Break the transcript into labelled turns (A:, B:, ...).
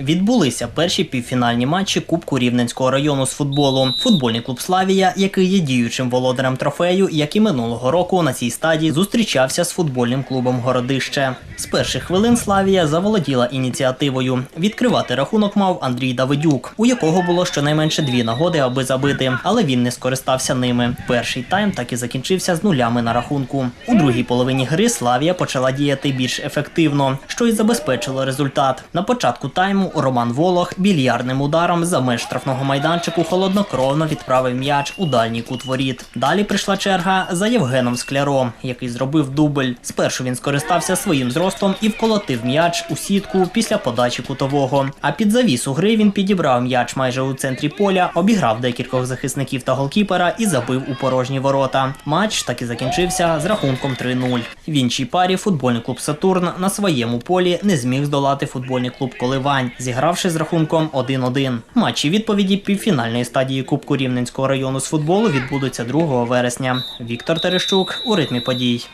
A: Відбулися перші півфінальні матчі Кубку Рівненського району з футболу. Футбольний клуб Славія, який є діючим володарем трофею, як і минулого року на цій стадії зустрічався з футбольним клубом Городище. З перших хвилин Славія заволоділа ініціативою. Відкривати рахунок мав Андрій Давидюк, у якого було щонайменше дві нагоди, аби забити, але він не скористався ними. Перший тайм так і закінчився з нулями на рахунку. У другій половині гри Славія почала діяти більш ефективно, що й забезпечило результат. На початку тайму Роман Волох більярдним ударом за меж штрафного майданчику холоднокровно відправив м'яч у дальній кут воріт. Далі прийшла черга за Євгеном Скляром, який зробив дубль. Спершу він скористався своїм зростом і вколотив м'яч у сітку після подачі кутового. А під завісу гри він підібрав м'яч майже у центрі поля, обіграв декількох захисників та голкіпера і забив у порожні ворота. Матч так і закінчився з рахунком 3-0. В іншій парі футбольний клуб Сатурн на своєму полі не зміг здолати футбольний клуб Коливань, зігравши з рахунком 1-1. Матчі відповіді півфінальної стадії Кубку Рівненського району з футболу відбудуться 2 вересня. Віктор Терещук у ритмі подій.